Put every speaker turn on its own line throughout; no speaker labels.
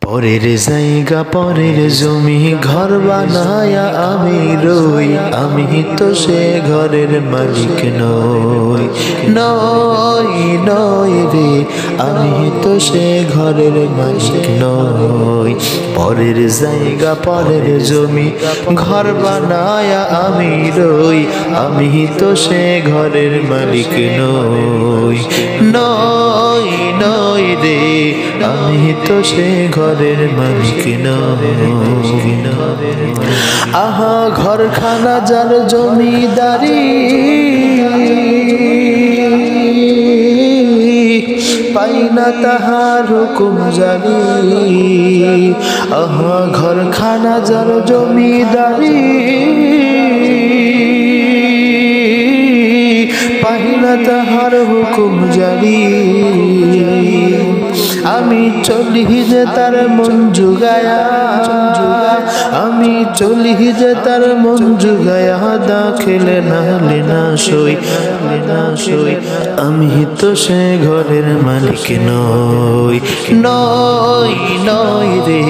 পরের জায়গা, পরের জমি, ঘর বানায়া আমি রই। আমি তো সে ঘরের মালিক নই। নই নই রে, আমি তো সে ঘরের মালিক নই। পরের জায়গা, পরের জমি, ঘর বানায়া আমি রই। আমি তো সে ঘরের মালিক নই। আমি তো সে ঘরের মালিক নই আহা, ঘরখানা যার জমিদারি। পাই না তাহার হুকুম জানি। আহা, ঘরখানা যার জমিদারি। পাই না তাহার হুকুম জারি আমি চলি যে তার মন জুগায়া, আমি চলি যে তার মন জুগায়া, দাখিলে নাহলে না সই না সই। আমি তো সে ঘরের মালিক নই নই নই রে।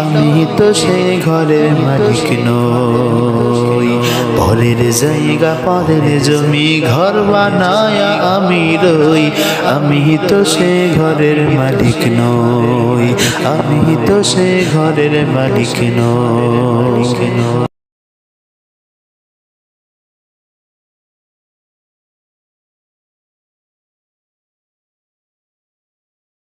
আমি তো সে ঘরের মালিক নই। পরের জায়গা পরের জমি, ঘর বানায়া আমি রই। আমি তো সে ঘরের মালিক নই। আমি তো সে ঘরের মালিক নই।